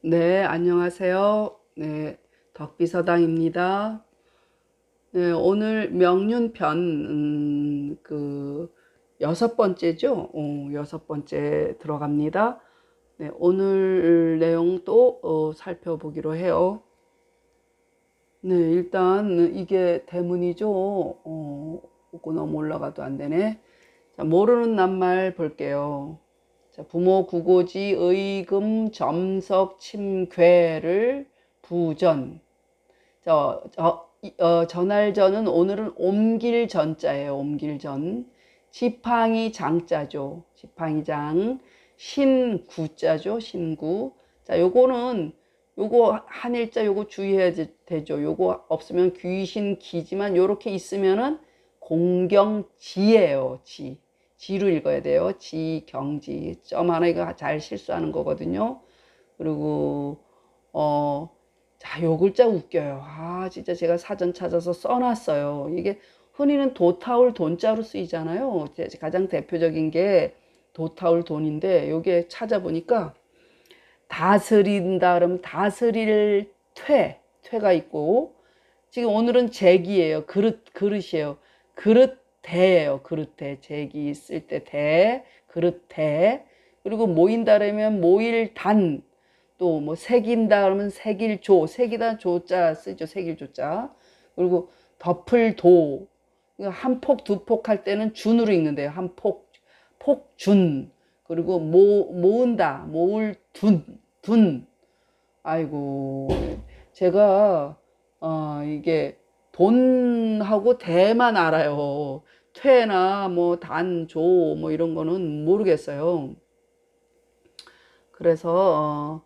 네, 안녕하세요. 네, 덕비서당입니다. 네, 오늘 명륜편, 음, 그, 여섯 번째죠? 어, 여섯 번째 들어갑니다. 네, 오늘 내용 또 어, 살펴보기로 해요. 네, 일단 이게 대문이죠. 어, 고 너무 올라가도 안 되네. 자, 모르는 낱말 볼게요. 자, 부모 구고지 의금 점석 침괴를 부전. 저, 저, 이- 어, 전할전은 오늘은 옮길 전자예요. 옮길 전. 지팡이 장자죠. 지팡이 장. 신구자죠. 신구. 자, 요거는 요거 한 일자 요거 주의해야 되- 되죠. 요거 없으면 귀신 기지만 요렇게 있으면은 공경지예요. 지. 지로 읽어야 돼요. 지, 경지. 점 하나 이거 잘 실수하는 거거든요. 그리고 어, 자, 요 글자 웃겨요. 아, 진짜 제가 사전 찾아서 써놨어요. 이게 흔히는 도타울 돈자로 쓰이잖아요. 제- 가장 대표적인 게 도타울 돈인데 요게 찾아보니까 다스린다 그러면 다스릴 퇴, 퇴가 있고 지금 오늘은 제기예요. 그릇, 그릇이에요. 그릇 대예요. 그릇 대. 제기 쓸 때 대, 그릇 대. 그리고 모인다 그러면 모일 단. 또 뭐 새긴다 그러면 새길 조. 새기다 조자 쓰죠. 새길 조자. 그리고 덮을 도. 한 폭, 두 폭 할 때는 준으로 읽는데요. 한 폭, 폭준. 그리고 모, 모은다. 모을 둔. 둔. 아이고. 제가, 어, 이게 돈하고 대만 알아요. 퇴나 뭐 단, 조, 뭐 이런 거는 모르겠어요. 그래서,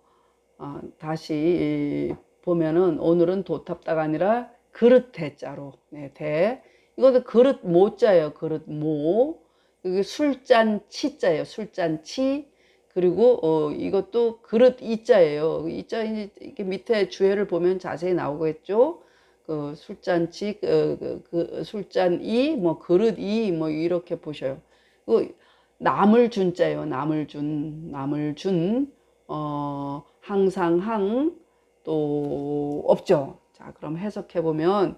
어, 어, 다시 보면은 오늘은 도탑다가 아니라 그릇 대자로, 네, 대. 이것도 그릇 모자예요. 그릇 모. 이게 술잔 치자예요. 술잔 치. 그리고 어, 이것도 그릇 이자예요. 이자 이렇게 밑에 주해를 보면 자세히 나오겠죠. 그 술잔치, 그, 그, 그 술잔이, 뭐 그릇이, 뭐 이렇게 보셔요. 그 남을 준자예요. 남을 준, 남을 준, 어, 항상 항, 또 없죠. 자, 그럼 해석해 보면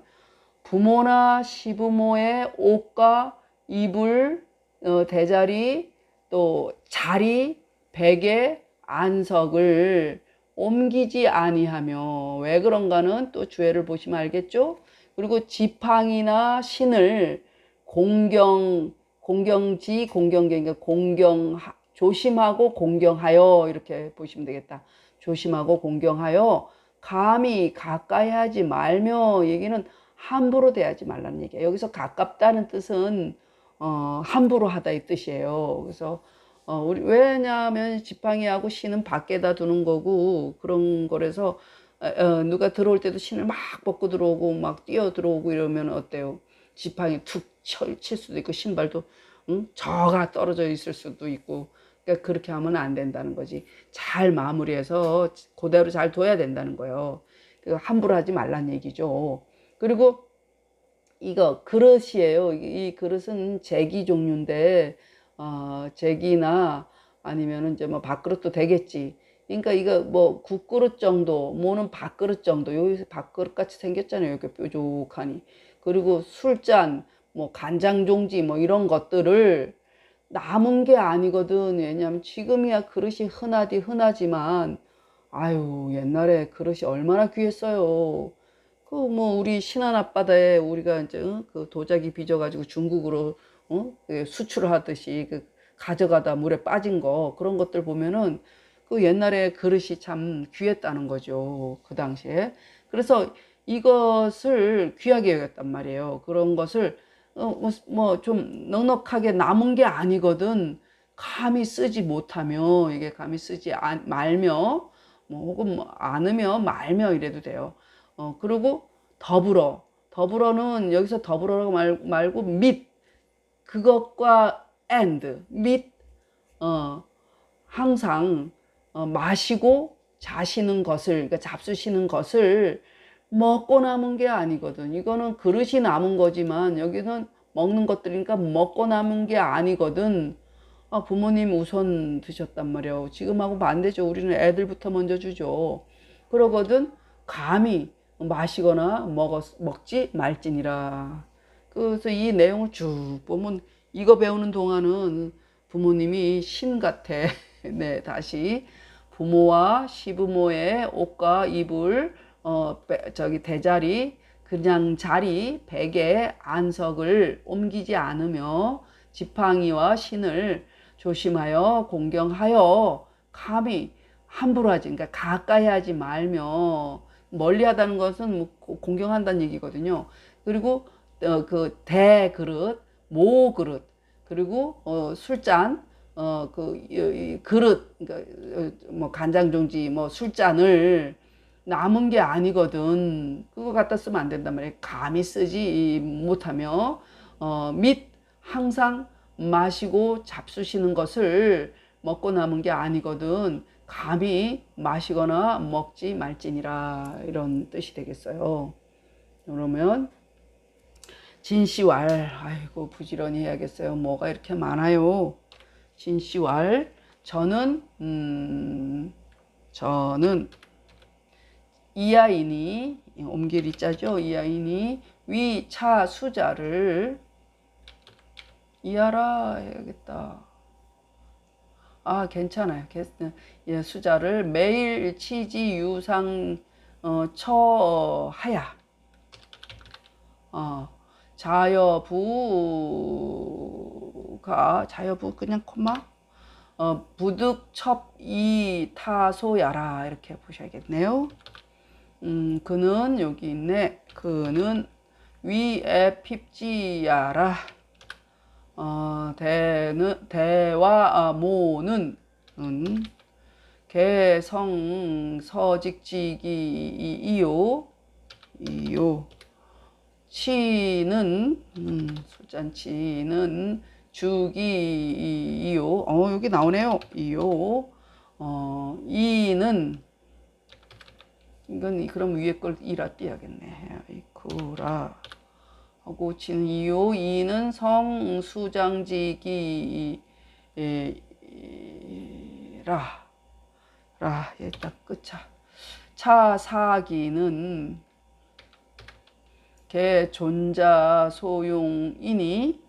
부모나 시부모의 옷과 이불, 어, 대자리, 또 자리, 베개, 안석을 옮기지 아니하며 왜 그런가는 또 주해를 보시면 알겠죠? 그리고 지팡이나 신을 공경 공경지 공경경이니까 공경 조심하고 공경하여 이렇게 보시면 되겠다. 조심하고 공경하여 감히 가까이 하지 말며 얘기는 함부로 대하지 말라는 얘기예요. 여기서 가깝다는 뜻은 어, 함부로 하다 이 뜻이에요. 그래서 어, 우리, 왜냐하면 지팡이하고 신은 밖에다 두는 거고, 그런 거라서, 어, 어, 누가 들어올 때도 신을 막 벗고 들어오고, 막 뛰어 들어오고 이러면 어때요? 지팡이 툭 쳐, 칠 수도 있고, 신발도, 응? 저가 떨어져 있을 수도 있고, 그러니까 그렇게 하면 안 된다는 거지. 잘 마무리해서 그대로 잘 둬야 된다는 거예요. 그 함부로 하지 말란 얘기죠. 그리고 이거 그릇이에요. 이이 그릇은 제기 종류인데, 어, 제기나 아니면은 이제 뭐 밥그릇도 되겠지. 그러니까 이거 뭐 국그릇 정도, 뭐는 밥그릇 정도. 여기 밥그릇 같이 생겼잖아요. 이렇게 뾰족하니. 그리고 술잔, 뭐 간장 종지 뭐 이런 것들을 남은 게 아니거든. 왜냐면 지금이야 그릇이 흔하디 흔하지만 아유, 옛날에 그릇이 얼마나 귀했어요. 그 뭐 우리 신안 앞바다에 우리가 이제 어? 그 도자기 빚어 가지고 중국으로 어? 그 수출을 하듯이 그 가져가다 물에 빠진 거 그런 것들 보면은 그 옛날에 그릇이 참 귀했다는 거죠. 그 당시에. 그래서 이것을 귀하게 여겼단 말이에요. 그런 것을 어, 뭐좀 넉넉하게 남은 게 아니거든. 감히 쓰지 못하며 이게 감히 쓰지 안- 말며 뭐 혹은 뭐 않으며 말며 이래도 돼요. 어, 그리고 더불어. 더불어는 여기서 더불어라고 말, 말고 및 그것과 and 및 어, 항상 어, 마시고 자시는 것을 그러니까 잡수시는 것을 먹고 남은 게 아니거든. 이거는 그릇이 남은 거지만 여기는 먹는 것들이니까 먹고 남은 게 아니거든. 아, 부모님 우선 드셨단 말이에요. 지금하고 반대죠. 우리는 애들부터 먼저 주죠. 그러거든 감히 마시거나 먹었, 먹지 말지니라. 그래서 이 내용을 쭉 보면 이거 배우는 동안은 부모님이 신 같아. 네, 다시 부모와 시부모의 옷과 이불, 어, 빼- 저기 대자리, 그냥 자리, 베개, 안석을 옮기지 않으며 지팡이와 신을 조심하여 공경하여 감히 함부로 하지, 그러니까 가까이 하지 말며 멀리 하다는 것은 뭐 고- 공경한다는 얘기거든요. 그리고 어, 그 대그릇, 모그릇, 그리고 어, 술잔, 어, 그 그릇, 그러니까 어, 뭐 간장 종지, 뭐 술잔을 남은 게 아니거든. 그거 갖다 쓰면 안 된단 말이에요. 감히 쓰지 못하며 어, 및 항상 마시고 잡수시는 것을 먹고 남은 게 아니거든. 감히 마시거나 먹지 말지니라 이런 뜻이 되겠어요. 그러면 진시왈 아이고 부지런히 해야겠어요. 뭐가 이렇게 많아요. 진시왈 저는 음 저는 이하이니 옮길 이자죠. 이하이니 위차 수자를 이하라 해야겠다. 아 괜찮아요. 괜- 예, 수자를 매일 치지 유상 어, 처하야. 어, 자여부가 자여부 그냥 코마 어, 부득첩 이 타소야라 이렇게 보셔야겠네요. 음, 그는 여기 있네. 그는 위에 핍지야라. 어, 대는 대와 아, 모는 은 개성 서직지기 이요 이요 치는 음, 술잔치는 주기 이요. 어 여기 나오네요. 이요. 어 이는 이건 그럼 위에 걸 이라 띄야겠네. 이쿠라. 하고 치는 이요. 이는 성수장지기 에, 라. 라, 얘딱 끝차. 차 사기는 개 존자 소용이니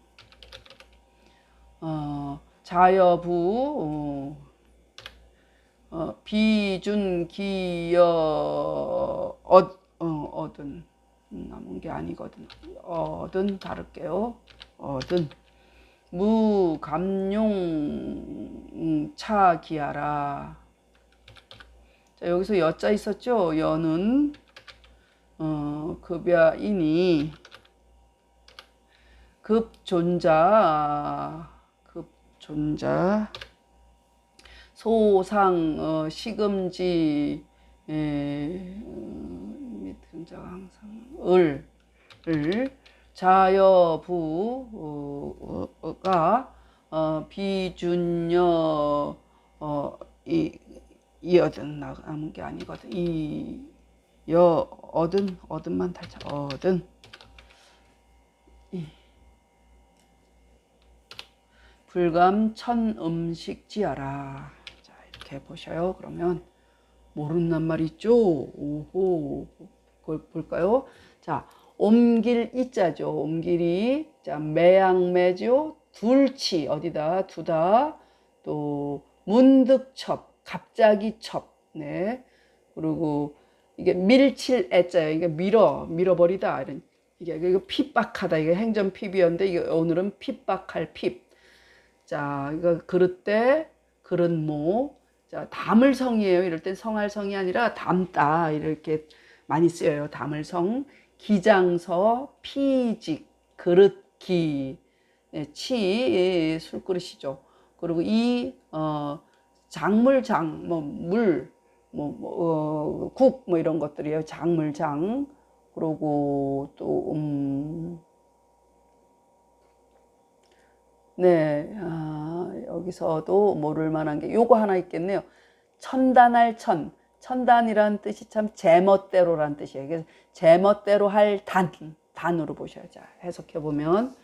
어, 자여부 어, 어, 비준 기여 얻, 어, 얻은 음, 남은 게 아니거든. 얻은 다를게요. 얻은 무감용 음, 차기하라. 자, 여기서 여자 있었죠? 여는 어, 급야이니 급존자 급존자 소상 어, 시금지 에, 음, 밑자 항상 을, 을 자여부가 어, 비준여 어, 이 이어든 남은 게 아니거든. 이 여 얻은 얻은만 얻은 이. 불감 천 음식지하라. 자 이렇게 보셔요. 그러면 모른단 말 있죠. 오호 그걸 볼까요? 자 옮길 이자죠. 옮길이 자 매양매죠. 둘치 어디다 두다 또 문득첩 갑자기 첩, 네. 그리고 이게 밀칠 애자요. 이게 밀어, 밀어버리다. 이런 이게 이거 핍박하다. 이게 행전 핍이었는데 이게 오늘은 핍박할 핍. 자, 이거 그릇대, 그릇모. 자, 담을성이에요. 이럴 땐 성할성이 아니라 담다 이렇게 많이 쓰여요. 담을성, 기장서, 피직, 그릇기, 네, 치 술그릇이죠. 그리고 이 어. 작물장, 뭐, 물, 뭐, 뭐, 어, 국, 뭐, 이런 것들이에요. 작물장. 그러고 또, 음, 네, 아, 여기서도 모를 만한 게 요거 하나 있겠네요. 천단할 천. 천단이란 뜻이 참 제멋대로란 뜻이에요. 그래서 제멋대로 할 단, 단으로 보셔야 죠. 해석해 보면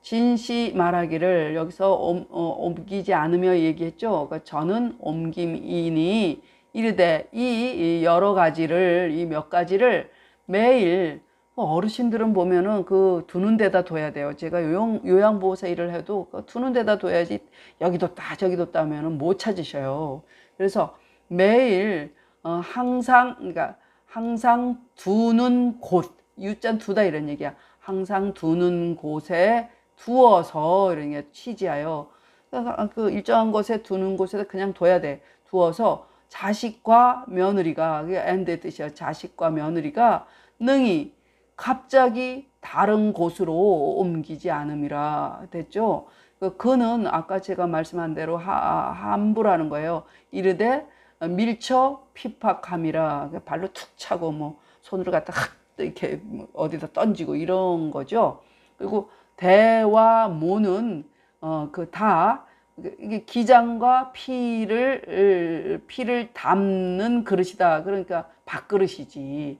진시 말하기를 여기서 옮, 어, 옮기지 않으며 얘기했죠. 그러니까 저는 옮김이니 이르되 이 여러 가지를 이 몇 가지를 매일 어르신들은 보면은 그 두는 데다 둬야 돼요. 제가 요양 요양보호사 일을 해도 그 두는 데다 둬야지 여기도 따 저기도 따면은 못 찾으셔요. 그래서 매일 어, 항상 그러니까 항상 두는 곳 유자 두다 이런 얘기야. 항상 두는 곳에 두어서 이런 게 취지하여 그러니까 그 일정한 곳에 두는 곳에 그냥 둬야 돼. 두어서 자식과 며느리가 그게 엔드 뜻이야. 자식과 며느리가 능히 갑자기 다른 곳으로 옮기지 않음이라 됐죠. 그 그는 아까 제가 말씀한 대로 하, 함부라는 거예요. 이르되 밀쳐 피팍함이라 발로 툭 차고 뭐 손으로 갖다 확 이렇게 어디다 던지고 이런 거죠. 그리고 대와 모는 어 그 다 이게 기장과 피를 피를 담는 그릇이다. 그러니까 밥그릇이지.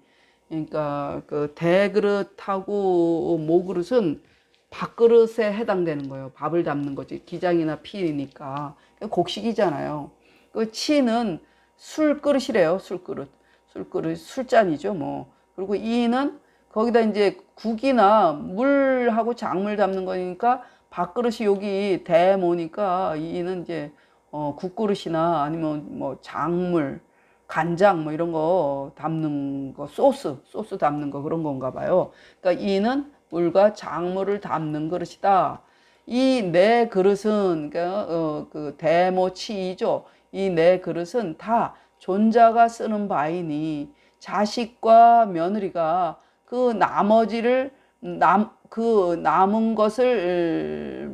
그러니까 그 대그릇하고 모그릇은 밥그릇에 해당되는 거예요. 밥을 담는 거지. 기장이나 피니까 곡식이잖아요. 그 치는 술그릇이래요. 술그릇. 술그릇 술잔이죠. 뭐 그리고 이는 거기다 이제 국이나 물하고 작물 담는 거니까 밥그릇이 여기 대모니까 이는 이제 어, 국그릇이나 아니면 뭐 작물, 간장 뭐 이런 거 담는 거 소스, 소스 담는 거 그런 건가 봐요. 그러니까 이는 물과 작물을 담는 그릇이다. 이 네 그릇은 그러니까 어, 그 대모치이죠. 이 네 그릇은 다 존자가 쓰는 바이니 자식과 며느리가 그 나머지를 남 그 남은 것을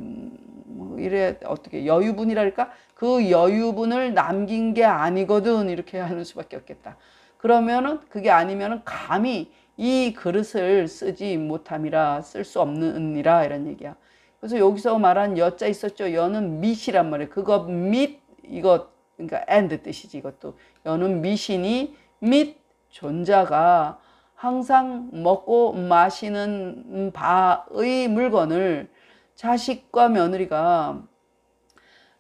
뭐 이래 어떻게 여유분이랄까 그 여유분을 남긴 게 아니거든 이렇게 하는 수밖에 없겠다. 그러면은 그게 아니면은 감히 이 그릇을 쓰지 못함이라 쓸 수 없느니라 이런 얘기야. 그래서 여기서 말한 여자 있었죠. 여는 밑이란 말이에요. 그거 밑 이거 그러니까 and 뜻이지 이것도 여는 밑이니 밑 존자가 항상 먹고 마시는 바의 물건을 자식과 며느리가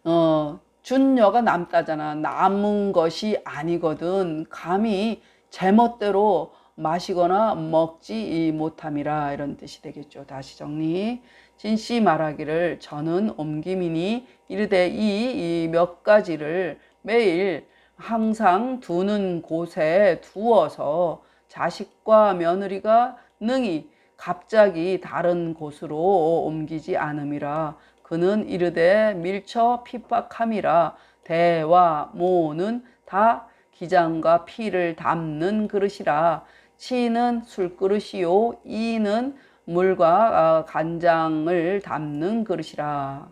어, 준여가 남다잖아. 남은 것이 아니거든. 감히 제멋대로 마시거나 먹지 못함이라 이런 뜻이 되겠죠. 다시 정리. 진씨 말하기를 저는 옮김이니 이르되 이 몇 가지를 매일 항상 두는 곳에 두어서 자식과 며느리가 능히 갑자기 다른 곳으로 옮기지 않음이라. 그는 이르되 밀쳐 핍박함이라. 대와 모는 다 기장과 피를 담는 그릇이라. 치는 술그릇이요 이는 물과 간장을 담는 그릇이라.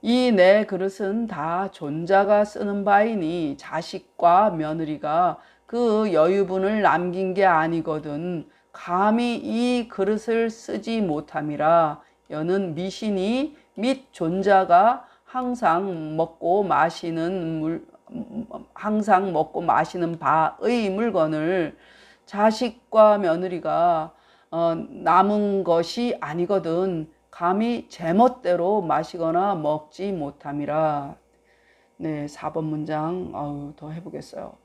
이네 그릇은 다 존자가 쓰는 바이니 자식과 며느리가 그 여유분을 남긴 게 아니거든. 감히 이 그릇을 쓰지 못함이라 여는 미신이 및 존자가 항상 먹고 마시는 물 항상 먹고 마시는 바의 물건을 자식과 며느리가 어, 남은 것이 아니거든 감히 제멋대로 마시거나 먹지 못함이라. 네, 4번 문장 아유, 더 해보겠어요.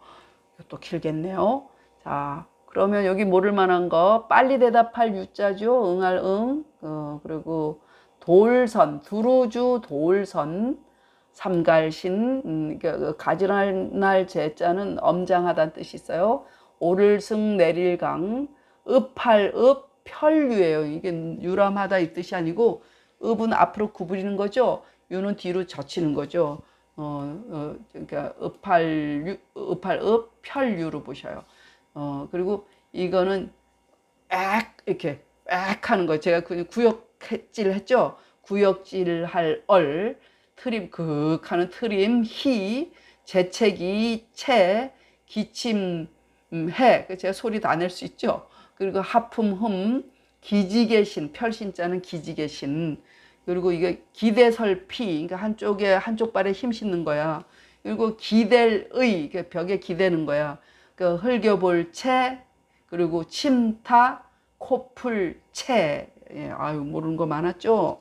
또 길겠네요. 자, 그러면 여기 모를 만한 거 빨리 대답할 유자죠. 응할 응. 어, 그리고 돌선, 두루주 돌선, 삼갈신, 음, 그 가지날 날 제자는 엄장하다는 뜻이 있어요. 오를승 내릴강, 읍할 읍, 편류예요. 이게 유람하다 이 뜻이 아니고 읍은 앞으로 구부리는 거죠. 유는 뒤로 젖히는 거죠. 어, 어 그러니까 읍할 읍할 읍 편류로 보셔요. 어 그리고 이거는 액 이렇게 액 하는 거 제가 그냥 구역질 했죠. 구역질 할 얼, 트림 극 하는 트림 히, 재채기 채, 기침 해. 그 제가 소리 다 낼 수 있죠. 그리고 하품 흠, 기지개신 펼신자는 기지개신 그리고 이게 기대설 피 그러니까 한쪽에 한쪽 발에 힘 싣는 거야. 그리고 기댈의 그러니까 벽에 기대는 거야. 그 흘겨볼 채 그리고 침타 코풀 채 예, 아유 모르는 거 많았죠.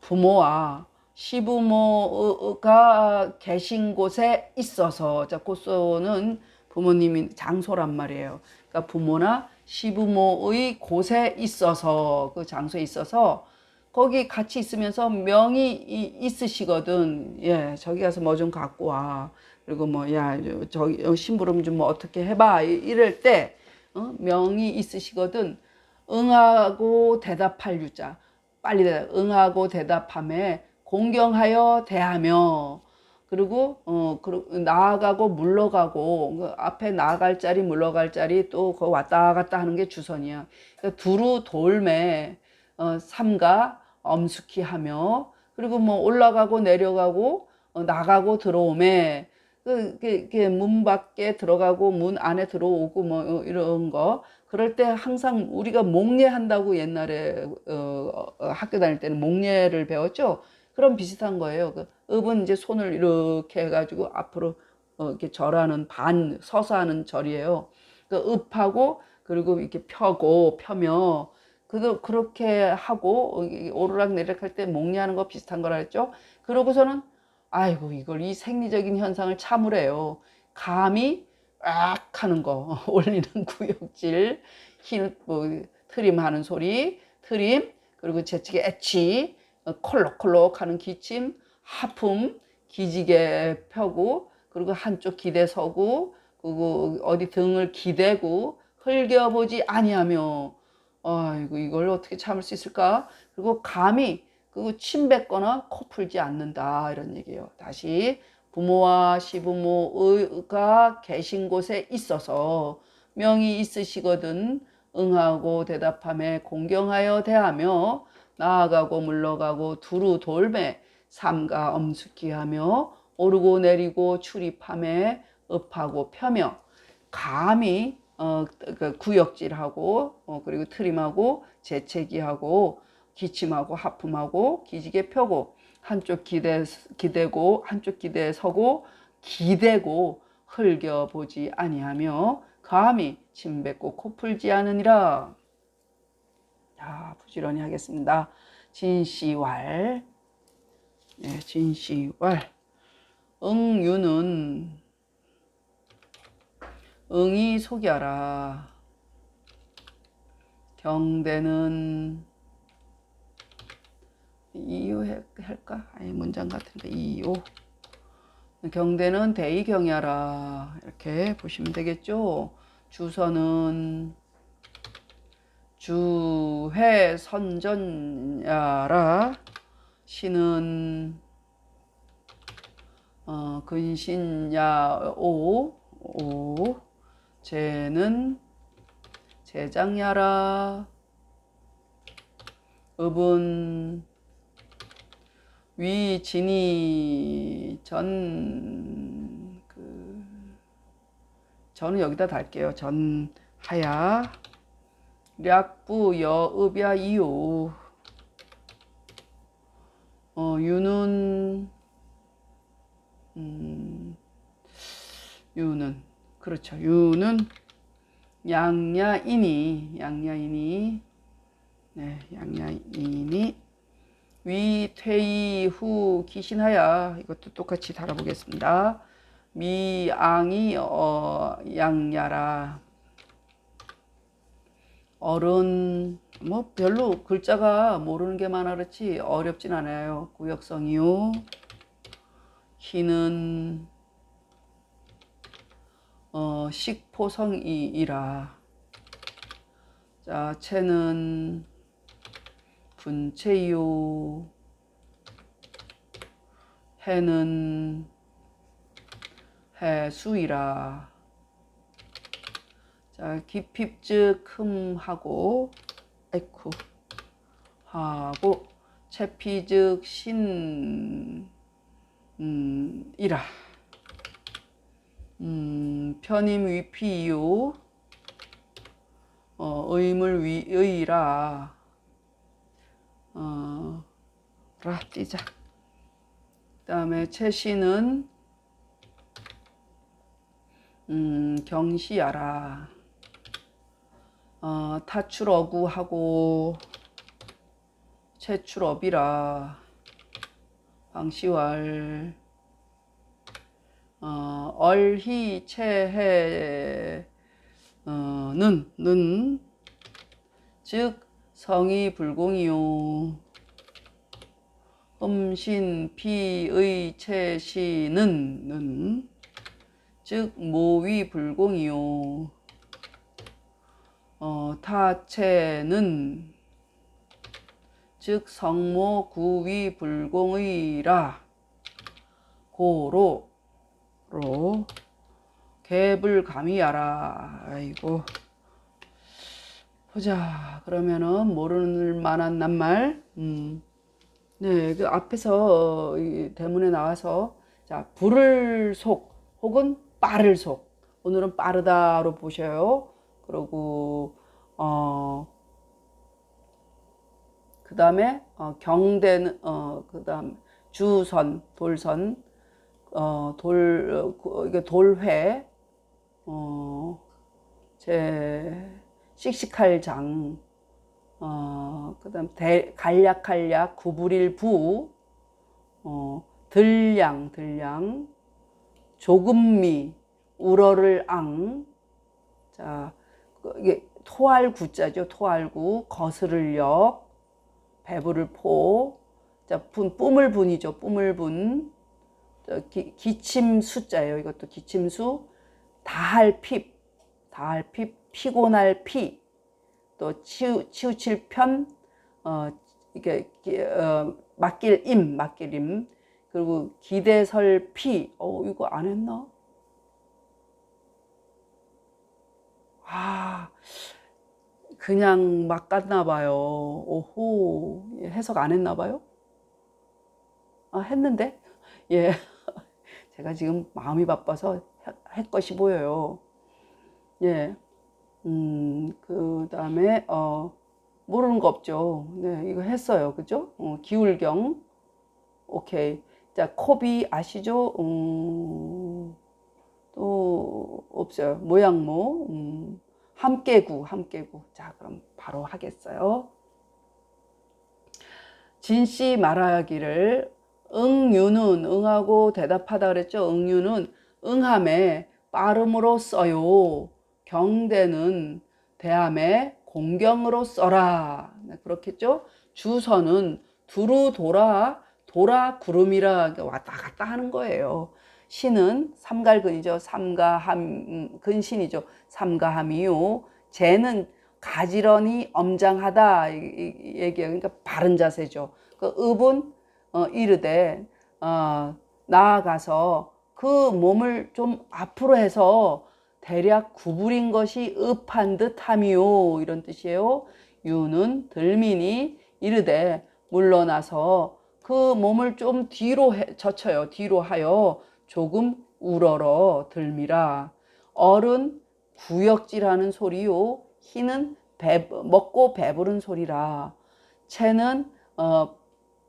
부모와 시부모가 계신 곳에 있어서 자 고소는 부모님이 장소란 말이에요. 그러니까 부모나 시부모의 곳에 있어서 그 장소에 있어서 거기 같이 있으면서 명이 이- 있으시거든. 예, 저기 가서 뭐 좀 갖고 와. 그리고 뭐, 야, 저기 어, 심부름 좀 뭐 어떻게 해봐. 이- 이럴 때, 어? 명이 있으시거든. 응하고 대답할 유자. 빨리 대답. 응하고 대답함에 공경하여 대하며. 그리고 어 나아가고 물러가고 그 앞에 나아갈 자리 물러갈 자리 또 그 왔다 갔다 하는 게 주선이야. 그러니까 두루 돌매 어, 삼가 엄숙히 하며 그리고 뭐 올라가고 내려가고 어, 나가고 들어오매 그, 그, 그, 문 밖에 들어가고 문 안에 들어오고 뭐 어, 이런 거 그럴 때 항상 우리가 목례한다고 옛날에 어, 어, 학교 다닐 때는 목례를 배웠죠. 그럼 비슷한 거예요. 그 읍은 이제 손을 이렇게 해가지고 앞으로 어, 이렇게 절하는 반 서서 하는 절이에요. 그 읍하고 그리고 이렇게 펴고 펴며 그도 그렇게 하고 어, 이 오르락 내리락 할 때 목례하는 거 비슷한 거라 했죠. 그러고서는 아이고 이걸 이 생리적인 현상을 참으래요. 감이 악 하는 거 올리는 구역질 흰 뭐, 트림 하는 소리 트림 그리고 재치게 애치 어, 콜록콜록 하는 기침 하품 기지개 펴고 그리고 한쪽 기대 서고 그리고 어디 등을 기대고 흘겨보지 아니하며 아이고 이걸 어떻게 참을 수 있을까? 그리고 감히 그리고 침 뱉거나 코 풀지 않는다 이런 얘기예요. 다시 부모와 시부모가 계신 곳에 있어서 명이 있으시거든 응하고 대답함에 공경하여 대하며 나아가고 물러가고 두루 돌매 삼가 엄숙히 하며 오르고 내리고 출입함에 읍하고 펴며 감히 어, 그 구역질하고 어, 그리고 트림하고 재채기하고 기침하고 하품하고 기지개 펴고 한쪽 기대 기대고 한쪽 기대에 서고 기대고 흘겨 보지 아니하며 감히 침 뱉고 코 풀지 않으니라. 자, 부지런히 하겠습니다. 진시왈. 네, 진시왈. 응유는 응이 속여라. 경대는 이유 해- 할까? 아니 문장 같은데 이유. 경대는 대의경야라 이렇게 보시면 되겠죠. 주선은 주회 선전야라 신은 어, 근신야 오, 오 제는 제장야라 읍은 위진이 전, 그, 저는 여기다 달게요. 전, 하야, 략부, 여읍야, 이유. 어, 유는, 음, 유는, 그렇죠. 유는 양야이니, 양야이니, 네, 양야이니, 위퇴이 후 기신하야 이것도 똑같이 달아보겠습니다. 미앙이 어, 양야라 어른 뭐 별로 글자가 모르는 게 많아 그렇지 어렵진 않아요. 구역성이요. 희는 어, 식포성이이라. 자 채는 분체요. 해는 해수이라. 자 기핍즉 흠하고 에쿠 하고 채피즉 신 음, 이라 음, 편임 위피요 어, 의물 위의라 어, 라 띄자. 그 다음에 채시는 음, 경시야라. 어, 타출어구하고 최출업이라 방시왈 어, 얼희 체해 어, 는, 는, 즉 성이 불공이요. 음신 피의 체시는 는, 즉 모위 불공이요. 어, 타체는 즉 성모 구위 불공의라 고로 로 개불감이야라. 아이고. 보자. 그러면은 모를 만한 낱말. 음. 네, 그 앞에서 대문에 나와서 자 불을 속 혹은 빠를 속. 오늘은 빠르다로 보셔요. 그리고 어 그다음에 어, 경대는 어 그다음 주선 돌선 어, 돌, 어, 그, 이게 돌회, 어, 제, 씩씩할 장, 어, 그 다음, 대, 간략간략, 구부릴 부, 어, 들량, 들량, 조금미, 우러를 앙, 자, 그, 이게 토할 구자죠. 토할 구, 거스를 역, 배부를 포, 자, 분, 뿜을 분이죠. 뿜을 분, 기, 기침 수자예요. 이것도 기침수. 다할 핍, 다할 핍, 피곤할 피, 또 치우, 치우칠 편, 어, 이게, 어, 맡길 임, 맡길 임, 그리고 기대설 피, 어, 이거 안 했나? 아, 그냥 막 갔나 봐요. 오호, 해석 안 했나 봐요? 아, 했는데? 예. 제가 지금 마음이 바빠서 할 것이 보여요. 예. 음, 그 다음에, 어, 모르는 거 없죠. 네, 이거 했어요. 그죠? 어, 기울경. 오케이. 자, 코비 아시죠? 음, 또, 없어요. 모양모. 음, 함께구, 함께구. 자, 그럼 바로 하겠어요. 진 씨 말하기를 응유는 응하고 대답하다 그랬죠. 응유는 응함에 빠름으로 써요. 경대는 대함에 공경으로 써라. 네, 그렇겠죠. 주선은 두루 돌아 돌아 구름이라 왔다 갔다 하는 거예요. 신은 삼갈근이죠. 삼가함 근신이죠. 삼가함이요. 재는 가지런히 엄장하다 얘기예요. 그러니까 바른 자세죠. 그 읍은 어, 이르되 어, 나아가서 그 몸을 좀 앞으로 해서 대략 구부린 것이 읍한 듯함이요 이런 뜻이에요. 유는 들민이 이르되 물러나서 그 몸을 좀 뒤로 해, 젖혀요. 뒤로 하여 조금 우러러 들미라. 어른 구역질하는 소리요. 희는 배, 먹고 배부른 소리라. 채는 어,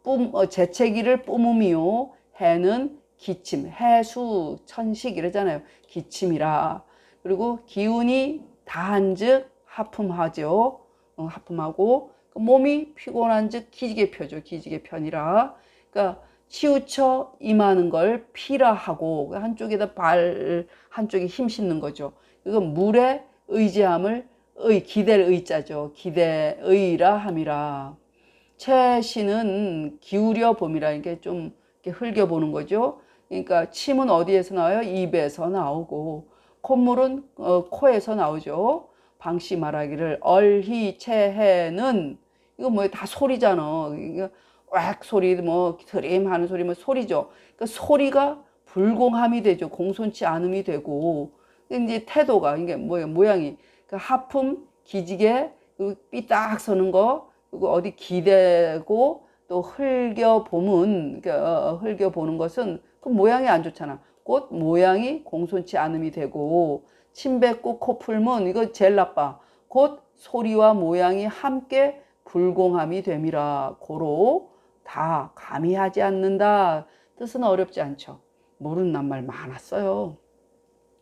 뿜, 어, 재채기를 뿜음이요. 해는 기침, 해수, 천식 이러잖아요. 기침이라. 그리고 기운이 다한 즉 하품하죠. 어, 하품하고 그 몸이 피곤한 즉 기지개 펴죠. 기지개 편이라. 그러니까 치우쳐 임하는 걸 피라 하고 그 한쪽에다 발 한쪽에 힘 싣는 거죠. 이건 물에 의지함을 의 기댈 의자죠. 기대의라 함이라. 채시는 기울여 봄이라 이게 좀 이렇게 흘겨 보는 거죠. 그러니까 침은 어디에서 나와요? 입에서 나오고 콧물은 어, 코에서 나오죠. 방씨 말하기를 얼희 채해는 이거 뭐 다 소리잖아. 왁 소리 뭐 드림 하는 소리 뭐 소리죠. 그러니까 소리가 불공함이 되죠. 공손치 않음이 되고 이제 태도가 이게 뭐야 모양이 그 하품 기지개 삐딱 서는 거 어디 기대고 또 흘겨 보면 어, 흘겨 보는 것은 그 모양이 안 좋잖아. 꽃 모양이 공손치 않음이 되고 침 뱉고 코 풀면 이거 제일 나빠. 곧 소리와 모양이 함께 불공함이 됨이라 고로 다 감히하지 않는다. 뜻은 어렵지 않죠. 모르는 낱말 많았어요.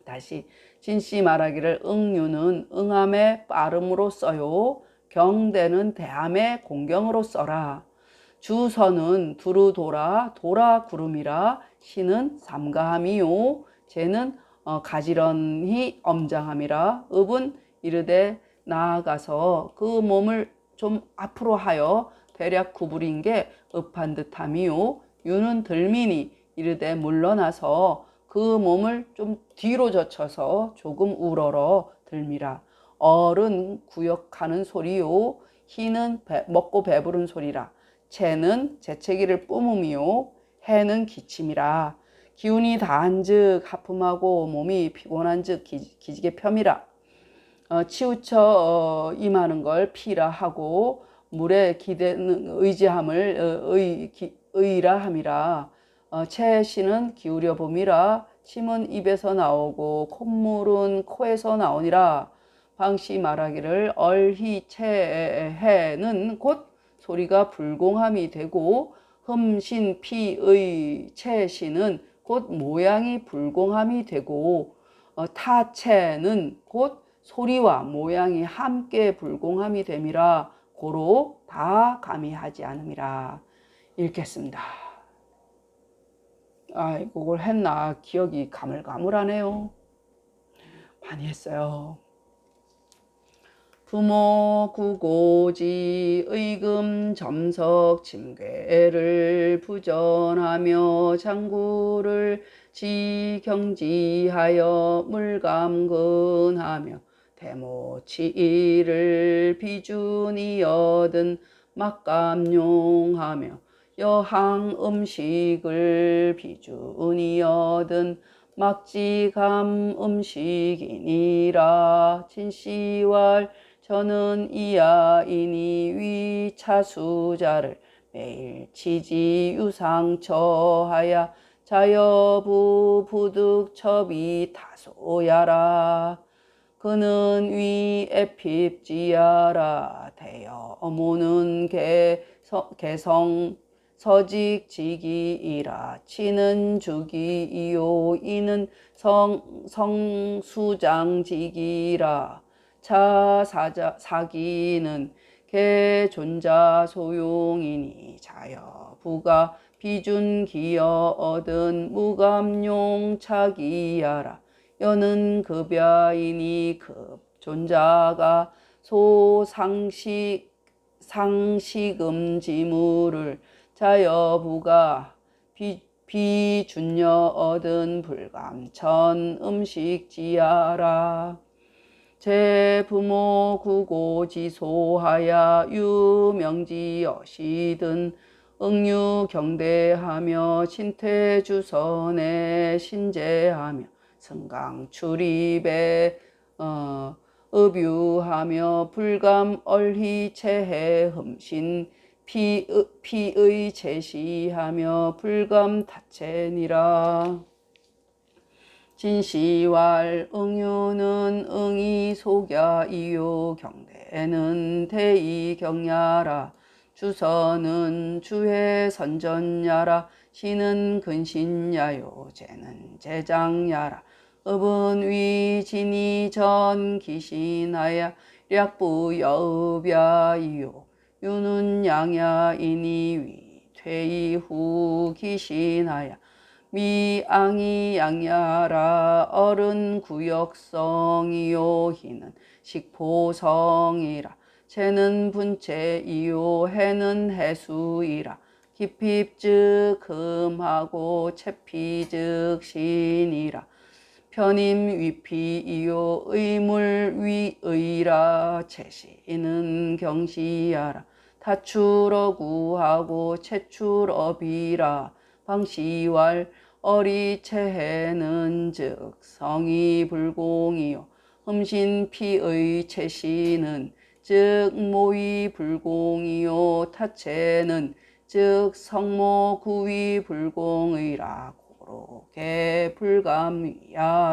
다시 진씨 말하기를 응유는 응함의 빠름으로 써요. 경대는 대함의 공경으로 써라. 주선은 두루 돌아 돌아 구름이라 시는 삼가함이요. 쟤는 어, 가지런히 엄장함이라 읍은 이르되 나아가서 그 몸을 좀 앞으로 하여 대략 구부린 게 읍한 듯함이요. 유는 들미니 이르되 물러나서 그 몸을 좀 뒤로 젖혀서 조금 우러러 들미라. 얼은 구역하는 소리요. 희는 배, 먹고 배부른 소리라. 채는 재채기를 뿜음이요. 해는 기침이라. 기운이 다한즉 하품하고 몸이 피곤한즉 기지개 펴미라. 어, 치우쳐 어, 임하는 걸 피라 하고 물에 기대는 의지함을 어, 의, 기, 의라 함이라. 어, 채씨는 기울여 봄이라. 침은 입에서 나오고 콧물은 코에서 나오니라. 방씨 말하기를 얼희 채해는 곧 소리가 불공함이 되고 흠신 피의 채시는 곧 모양이 불공함이 되고 어, 타채는 곧 소리와 모양이 함께 불공함이 됨이라 고로 다 감히하지 않음이라 읽겠습니다. 아, 이걸 했나 기억이 가물가물하네요. 많이 했어요. 부모 구고지 의금 점석 침괴를 부전하며 장구를 지경지하여 물감근하며 대모치를 비준이 얻은 막감용하며 여항 음식을 비준이 얻은 막지감 음식이니라. 진시왈 저는 이하이니 위 차수자를 매일 치지 유상처하야 자여부 부득첩이 다소야라. 그는 위 에핍지야라 대여 어모는 개성, 개성 서직지기이라 치는 주기이요. 이는 성, 성수장지기라 차 사자, 사기는 개 존자 소용이니 자여 부가 비준 기여 얻은 무감용 차기야라. 여는 급야이니 급 존자가 소상식 상식음 지물을 자여 부가 비, 비준여 얻은 불감천 음식지야라 제 부모 구고지소하야 유명지여시든 응유 경대하며 신태주선에 신재하며 승강 출입에 어, 의뷰하며 불감 얼희 체해 흠신 피, 피의 제시하며 불감 타체니라 진시왈 응유는 응이 속야이요 경대는 대이 경야라. 주선은 주해 선전야라. 시는 근신야요 제는 제장야라. 읍은 위진이 전 기신하야. 략부 여읍야이요. 유는 양야이니 위 퇴이 후 기신하야 미앙이 양야라 어른 구역성이요 희는 식포성이라 채는 분체이요 해는 해수이라 기핍즉 금하고 채피즉 신이라 편임 위피이요 의물 위의라 채시는 경시야라. 타출어 구하고 채출어비라 방시왈 어리체해는 즉 성이 불공이요. 흠신 피의 채시는 즉 모의 불공이요. 타체는 즉 성모 구위 불공의라. 고로게 불감이야라